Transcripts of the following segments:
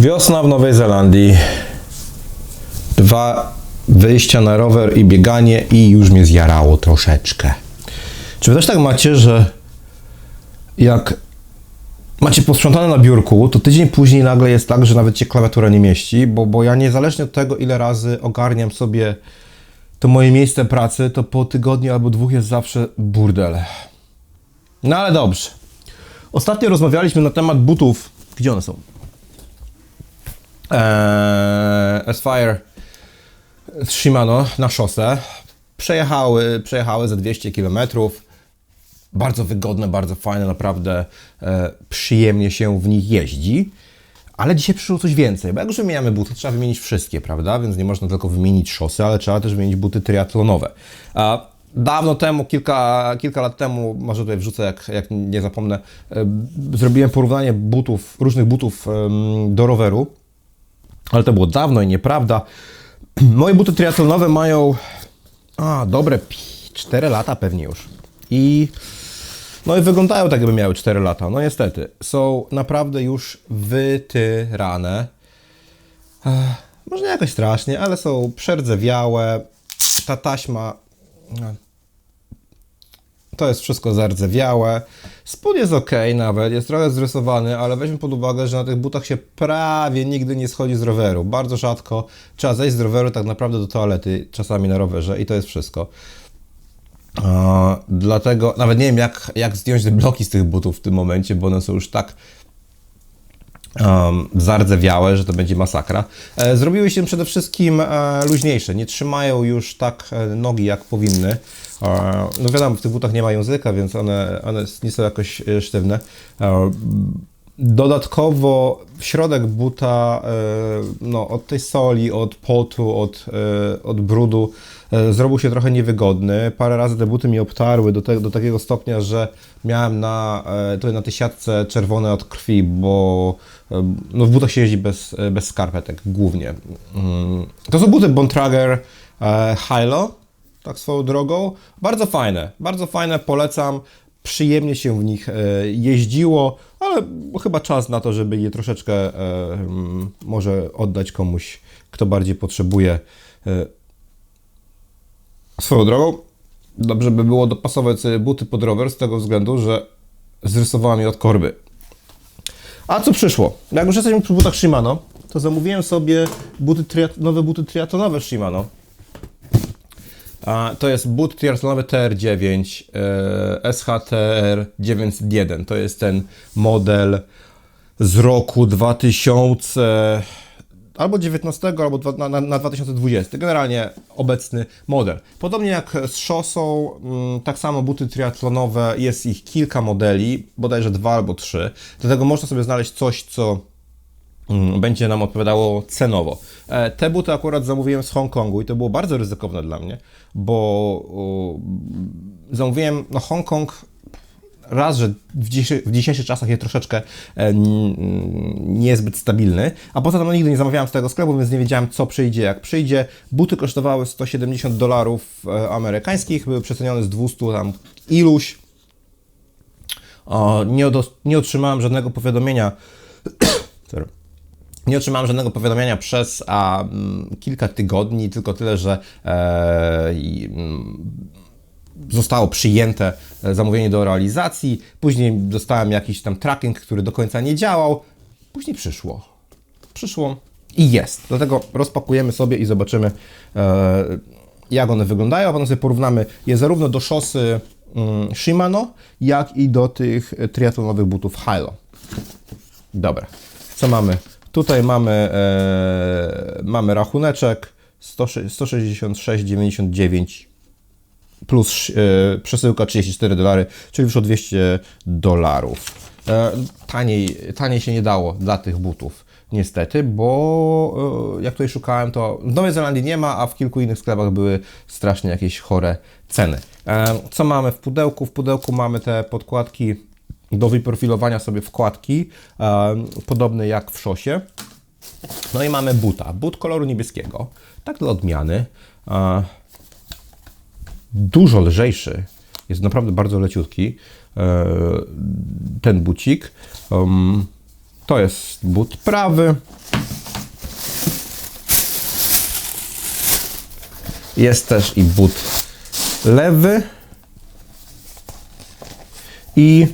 Wiosna w Nowej Zelandii. Dwa wyjścia na rower i bieganie i już mnie zjarało troszeczkę. Czy wy też tak macie, że jak macie posprzątane na biurku, to tydzień później nagle jest tak, że nawet się klawiatura nie mieści, bo, bo ja niezależnie od tego, ile razy ogarniam sobie to moje miejsce pracy, to po tygodniu albo dwóch jest zawsze burdel. No ale dobrze. Ostatnio rozmawialiśmy na temat butów. Gdzie one są? Eee, Aspire z Shimano na szosę. Przejechały, przejechały ze 200 km. Bardzo wygodne, bardzo fajne, naprawdę e, przyjemnie się w nich jeździ. Ale dzisiaj przyszło coś więcej, bo jak już wymieniamy buty, trzeba wymienić wszystkie, prawda? Więc nie można tylko wymienić szosy, ale trzeba też wymienić buty triatlonowe. A dawno temu, kilka, kilka lat temu, może tutaj wrzucę, jak, jak nie zapomnę, e, zrobiłem porównanie butów, różnych butów do roweru, ale to było dawno i nieprawda. Moje buty triatlonowe mają a, dobre 4 lata pewnie już. I no i wyglądają tak, jakby miały 4 lata. No niestety, są naprawdę już wytyrane. Ech, może nie jakoś strasznie, ale są przerdzewiałe. Ta taśma. To jest wszystko zardzewiałe. Spód jest ok nawet, jest trochę zrysowany, ale weźmy pod uwagę, że na tych butach się prawie nigdy nie schodzi z roweru. Bardzo rzadko trzeba zejść z roweru tak naprawdę do toalety, czasami na rowerze i to jest wszystko. A, dlatego nawet nie wiem, jak, jak zdjąć te bloki z tych butów w tym momencie, bo one są już tak um, zardzewiałe, że to będzie masakra. E, zrobiły się przede wszystkim e, luźniejsze, nie trzymają już tak e, nogi, jak powinny. E, no wiadomo, w tych butach nie ma języka, więc one, one nie są jakoś e, sztywne. E, Dodatkowo środek buta, e, no, od tej soli, od potu, od, e, od brudu e, zrobił się trochę niewygodny. Parę razy te buty mi obtarły do, te, do takiego stopnia, że miałem na, tutaj na tej siatce czerwone od krwi, bo no, w butach się jeździ bez, bez skarpetek głównie. Mm. To są buty Bontrager Hilo, tak swoją drogą. Bardzo fajne, bardzo fajne, polecam. Przyjemnie się w nich e, jeździło, ale chyba czas na to, żeby je troszeczkę e, mm, może oddać komuś, kto bardziej potrzebuje. E, Swoją drogą, dobrze by było dopasować sobie buty pod rower z tego względu, że zrysowałem je od korby. A co przyszło? Jak już jesteśmy przy butach Shimano, to zamówiłem sobie buty nowe buty triatlonowe Shimano. To jest but triatlonowy TR9 e, SHTR 901. To jest ten model z roku 2000 albo 19, albo na, na, na 2020. Generalnie obecny model. Podobnie jak z szosą, mm, tak samo buty triatlonowe, jest ich kilka modeli, bodajże dwa albo trzy. Dlatego można sobie znaleźć coś, co będzie nam odpowiadało cenowo. E, Te buty akurat zamówiłem z Hongkongu i to było bardzo ryzykowne dla mnie, bo zamówiłem, no Hongkong raz, że w, w dzisiejszych czasach jest troszeczkę e, niezbyt stabilny, a poza tym no, nigdy nie zamawiałem z tego sklepu, więc nie wiedziałem co przyjdzie, jak przyjdzie. Buty kosztowały 170 dolarów e, amerykańskich, były przecenione z 200 tam iluś. O, nie, odos- nie otrzymałem żadnego powiadomienia. Nie otrzymałem żadnego powiadomienia przez a, mm, kilka tygodni, tylko tyle, że e, mm, zostało przyjęte e, zamówienie do realizacji. Później dostałem jakiś tam tracking, który do końca nie działał. Później przyszło. Przyszło i jest. Dlatego rozpakujemy sobie i zobaczymy, e, jak one wyglądają. A potem sobie porównamy je zarówno do szosy mm, Shimano, jak i do tych triatlonowych butów Hilo. Dobra, co mamy? Tutaj mamy, e, mamy rachuneczek 166,99 plus e, przesyłka 34 dolary, czyli już o 200 dolarów. E, taniej, taniej się nie dało dla tych butów, niestety, bo e, jak tutaj szukałem, to w Nowej Zelandii nie ma, a w kilku innych sklepach były strasznie jakieś chore ceny. E, co mamy w pudełku? W pudełku mamy te podkładki do wyprofilowania sobie wkładki, podobny jak w szosie. No i mamy buta, but koloru niebieskiego, tak dla odmiany. Dużo lżejszy, jest naprawdę bardzo leciutki e, ten bucik. To jest but prawy. Jest też i but lewy. I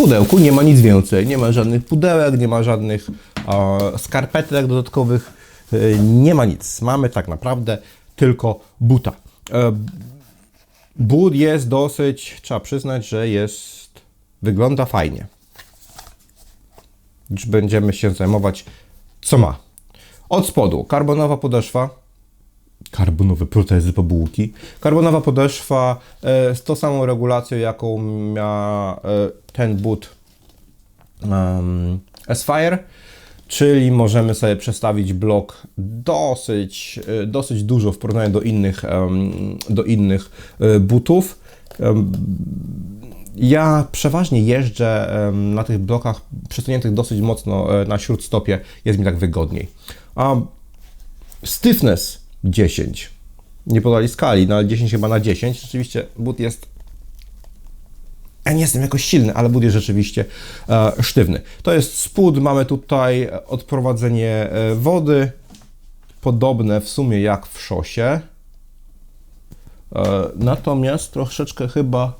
pudełku nie ma nic więcej. Nie ma żadnych pudełek, nie ma żadnych e, skarpetek dodatkowych. E, nie ma nic. Mamy tak naprawdę tylko buta. E, but jest dosyć, trzeba przyznać, że jest, wygląda fajnie. Już będziemy się zajmować, co ma. Od spodu karbonowa podeszwa, karbonowe protezy po bułki. Karbonowa podeszwa e, z tą samą regulacją, jaką ma e, ten but um, S-Fire, czyli możemy sobie przestawić blok dosyć, e, dosyć dużo w porównaniu do innych, do innych butów. Ja przeważnie jeżdżę na tych blokach przesuniętych dosyć mocno na śródstopie, jest mi tak wygodniej. A stiffness 10. Nie podali skali, no ale 10 chyba na 10. Rzeczywiście but jest. Ja nie jestem jakoś silny, ale but jest rzeczywiście e, sztywny. To jest spód, mamy tutaj odprowadzenie e, wody, podobne w sumie jak w szosie. E, natomiast troszeczkę chyba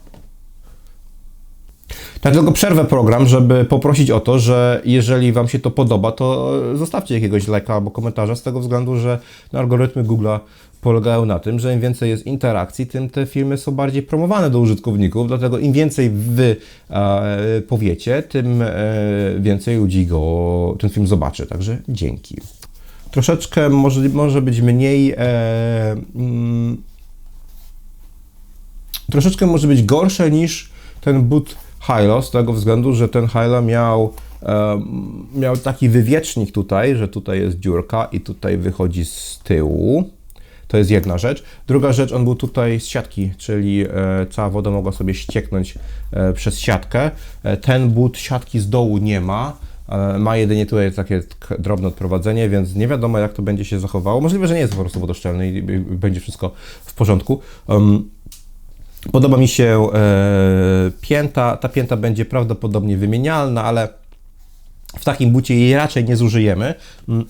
tak tylko przerwę program, żeby poprosić o to, że jeżeli Wam się to podoba, to zostawcie jakiegoś lajka albo komentarza z tego względu, że algorytmy Google'a polegają na tym, że im więcej jest interakcji, tym te filmy są bardziej promowane do użytkowników, dlatego im więcej Wy e, powiecie, tym e, więcej ludzi go, ten film zobaczy, także dzięki. Troszeczkę może, może być mniej e, mm, troszeczkę może być gorsze niż ten but Hilo, z tego względu, że ten Hilo miał, miał taki wywiecznik tutaj, że tutaj jest dziurka i tutaj wychodzi z tyłu. To jest jedna rzecz. Druga rzecz, on był tutaj z siatki, czyli e, cała woda mogła sobie ścieknąć e, przez siatkę. E, ten but siatki z dołu nie ma. e, Ma jedynie tutaj takie drobne odprowadzenie, więc nie wiadomo jak to będzie się zachowało. Możliwe, że nie jest po prostu wodoszczelny i, i będzie wszystko w porządku. Um, Podoba mi się e, pięta. Ta pięta będzie prawdopodobnie wymienialna, ale w takim bucie jej raczej nie zużyjemy. Mm.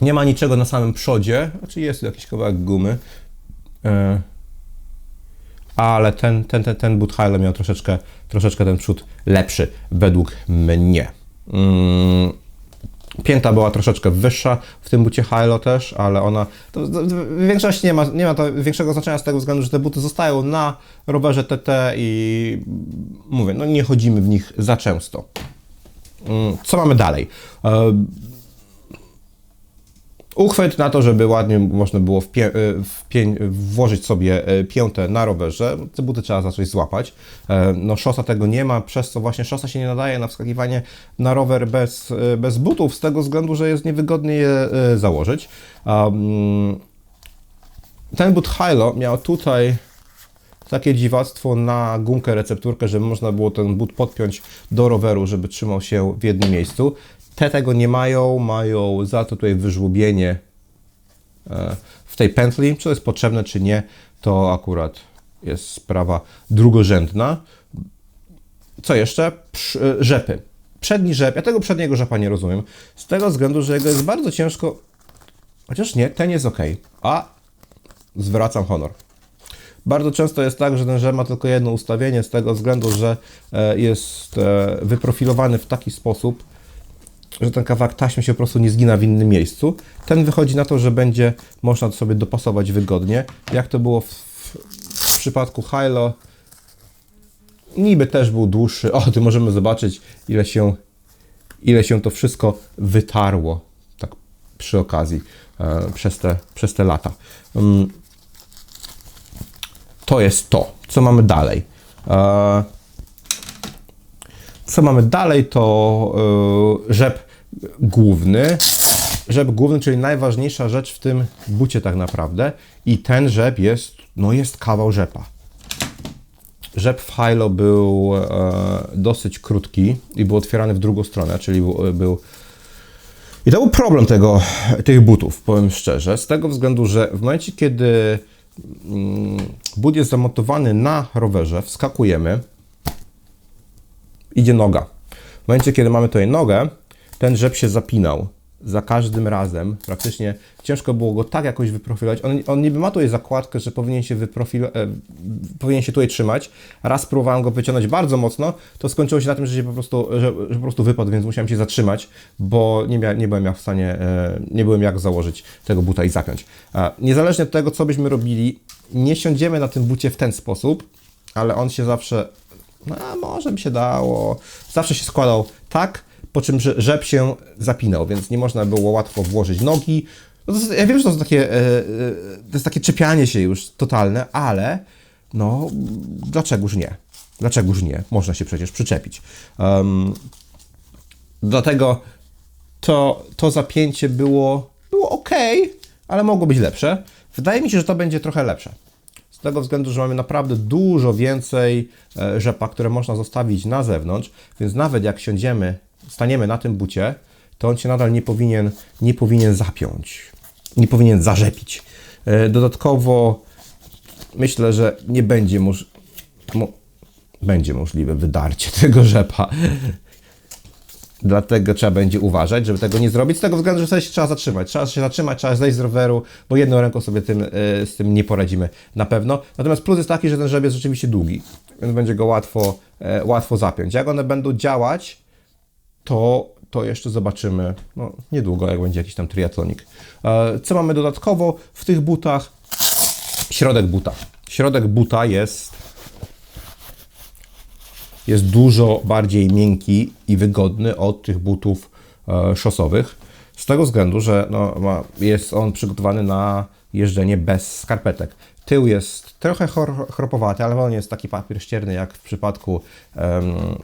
Nie ma niczego na samym przodzie, znaczy jest tu jakiś kawałek gumy, e, ale ten, ten, ten, ten but Hilo miał troszeczkę, troszeczkę ten przód lepszy, według mnie. Mm. Pięta była troszeczkę wyższa w tym bucie Hilo też, ale ona to, to, w większości nie ma, nie ma to większego znaczenia z tego względu, że te buty zostają na rowerze TT i mówię, no nie chodzimy w nich za często. Mm, Co mamy dalej? Uchwyt na to, żeby ładnie można było e, włożyć sobie e, piętę na rowerze. Te buty trzeba zacząć złapać. E, No szosa tego nie ma, przez co właśnie szosa się nie nadaje na wskakiwanie na rower bez, bez butów, z tego względu, że jest niewygodnie je założyć. Ten but Hilo miał tutaj takie dziwactwo na gumkę recepturkę, żeby można było ten but podpiąć do roweru, żeby trzymał się w jednym miejscu. Te tego nie mają, mają za to tutaj wyżłobienie e, w tej pętli. Czy to jest potrzebne, czy nie, to akurat jest sprawa drugorzędna. Co jeszcze? E, rzepy. Przedni rzep, ja tego przedniego rzepa nie rozumiem, z tego względu, że jego jest bardzo ciężko, chociaż nie, ten jest ok. A, zwracam honor. Bardzo często jest tak, że ten żel ma tylko jedno ustawienie z tego względu, że e, jest wyprofilowany w taki sposób, że ten kawałek taśmy się po prostu nie zgina w innym miejscu. Ten wychodzi na to, że będzie można to sobie dopasować wygodnie. Jak to było w, w przypadku Hilo, niby też był dłuższy. O, tu możemy zobaczyć, ile się, ile się to wszystko wytarło, tak przy okazji, e, przez, te, przez te lata. Mm, to jest to. Co mamy dalej? E, co mamy dalej, to e, rzep główny. Rzep główny, czyli najważniejsza rzecz w tym bucie tak naprawdę. I ten rzep jest, no jest kawał rzepa. Rzep w Hilo był e, dosyć krótki i był otwierany w drugą stronę, czyli był, był i to był problem tego, tych butów, powiem szczerze, z tego względu, że w momencie, kiedy mm, but jest zamontowany na rowerze, wskakujemy, idzie noga. W momencie, kiedy mamy tutaj nogę, ten rzep się zapinał za każdym razem, praktycznie ciężko było go tak jakoś wyprofilować. On, on niby ma tutaj zakładkę, że powinien się, wyprofil, e, powinien się tutaj trzymać. Raz próbowałem go wyciągnąć bardzo mocno, to skończyło się na tym, że, się po, prostu, że, że po prostu wypadł, więc musiałem się zatrzymać, bo nie, mia, nie byłem jak w stanie, e, nie byłem jak założyć tego buta i zapiąć. E, niezależnie od tego, co byśmy robili, nie siądziemy na tym bucie w ten sposób, ale on się zawsze, no może by się dało, zawsze się składał tak, po czym rzep się zapinał, więc nie można było łatwo włożyć nogi. No ja wiem, że to takie, e, e, to jest takie czepianie się już totalne, ale no dlaczegoż nie? Dlaczegoż nie? Można się przecież przyczepić. Em, dlatego to, to zapięcie było, było ok, ale mogło być lepsze. Wydaje mi się, że to będzie trochę lepsze. Tego względu, że mamy naprawdę dużo więcej e, rzepa, które można zostawić na zewnątrz, więc nawet jak siądziemy, staniemy na tym bucie, to on się nadal nie powinien, nie powinien zapiąć, nie powinien zarzepić. E, Dodatkowo myślę, że nie będzie będzie możliwe wydarcie tego rzepa. Dlatego trzeba będzie uważać, żeby tego nie zrobić, z tego względu, że sobie się trzeba zatrzymać. Trzeba się zatrzymać, trzeba zejść z roweru, bo jedną ręką sobie tym, e, z tym nie poradzimy na pewno. Natomiast plus jest taki, że ten żeb jest rzeczywiście długi, więc będzie go łatwo, e, łatwo zapiąć. Jak one będą działać, to, to jeszcze zobaczymy no, niedługo, jak będzie jakiś tam triatlonik. E, Co mamy dodatkowo w tych butach? Środek buta. Środek buta jest jest dużo bardziej miękki i wygodny od tych butów e, szosowych. Z tego względu, że no, ma, jest on przygotowany na jeżdżenie bez skarpetek. Tył jest trochę chor- chropowaty, ale on jest taki papier ścierny jak w przypadku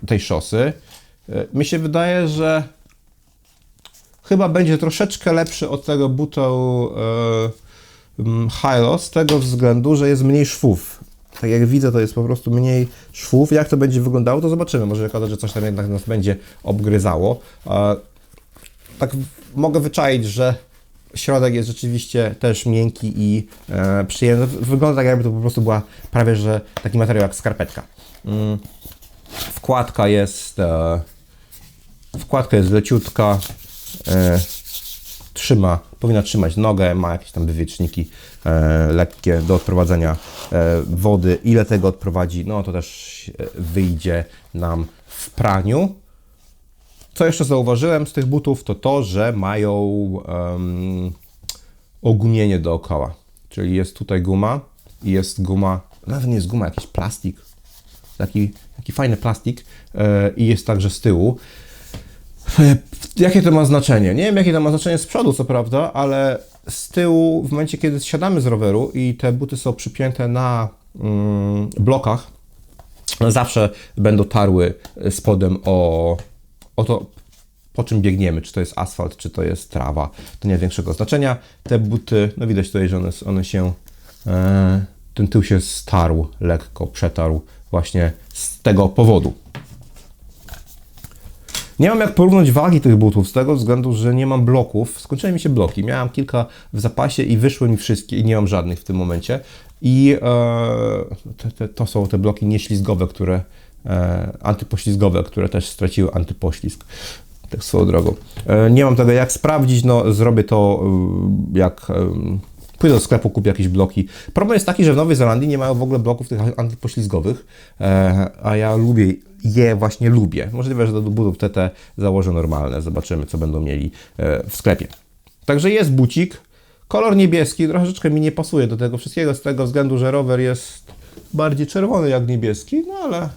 tej szosy. E, Mi się wydaje, że chyba będzie troszeczkę lepszy od tego buta e, mm, Hilo z tego względu, że jest mniej szwów. Tak jak widzę, to jest po prostu mniej szwów. Jak to będzie wyglądało, to zobaczymy. Może okazać, że coś tam jednak nas będzie obgryzało. Tak mogę wyczaić, że środek jest rzeczywiście też miękki i e, przyjemny. Wygląda tak, jakby to po prostu była prawie, że taki materiał jak skarpetka. Mm. Wkładka jest e, wkładka jest leciutka, e, trzyma, powinna trzymać nogę, ma jakieś tam wywieczniki e, lekkie do odprowadzenia e, wody. Ile tego odprowadzi, no to też wyjdzie nam w praniu. Co jeszcze zauważyłem z tych butów, to to, że mają em, ogumienie dookoła. Czyli jest tutaj guma i jest guma, nawet nie jest guma, jakiś plastik. Taki, taki fajny plastik e, i jest także z tyłu. E, Jakie to ma znaczenie? Nie wiem, jakie to ma znaczenie z przodu, co prawda, ale z tyłu, w momencie, kiedy siadamy z roweru i te buty są przypięte na mm, blokach, zawsze będą tarły spodem o, o to, po czym biegniemy, czy to jest asfalt, czy to jest trawa, to nie ma większego znaczenia. Te buty, no widać tutaj, że one, one się, e, ten tył się starł, lekko przetarł właśnie z tego powodu. Nie mam jak porównać wagi tych butów z tego względu, że nie mam bloków. Skończyły mi się bloki. Miałem kilka w zapasie i wyszły mi wszystkie i nie mam żadnych w tym momencie. I e, te, te, to są te bloki nieślizgowe, które e, antypoślizgowe, które też straciły antypoślizg. Tak swoją drogą. E, nie mam tego jak sprawdzić, no zrobię to e, jak e, pójdę do sklepu, kupię jakieś bloki. Problem jest taki, że w Nowej Zelandii nie mają w ogóle bloków tych antypoślizgowych, e, a ja lubię je właśnie lubię. Możliwe, że do butów TT założę normalne. Zobaczymy, co będą mieli e, w sklepie. Także jest bucik. Kolor niebieski troszeczkę mi nie pasuje do tego wszystkiego, z tego względu, że rower jest bardziej czerwony jak niebieski, no ale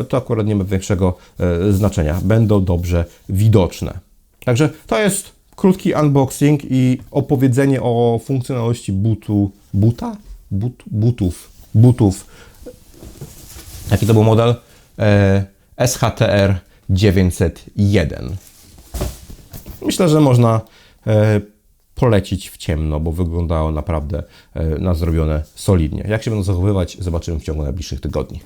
e, to akurat nie ma większego e, znaczenia. Będą dobrze widoczne. Także to jest krótki unboxing i opowiedzenie o funkcjonalności butu, buta? But, butów, butów. Jaki to był model? E, SHTR 901. Myślę, że można e, polecić w ciemno, bo wyglądało naprawdę e, na zrobione solidnie. Jak się będą zachowywać, zobaczymy w ciągu najbliższych tygodni.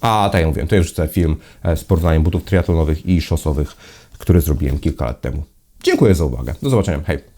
A tak jak mówiłem, to już ten film z porównaniem butów triatlonowych i szosowych, który zrobiłem kilka lat temu. Dziękuję za uwagę. Do zobaczenia. Hej.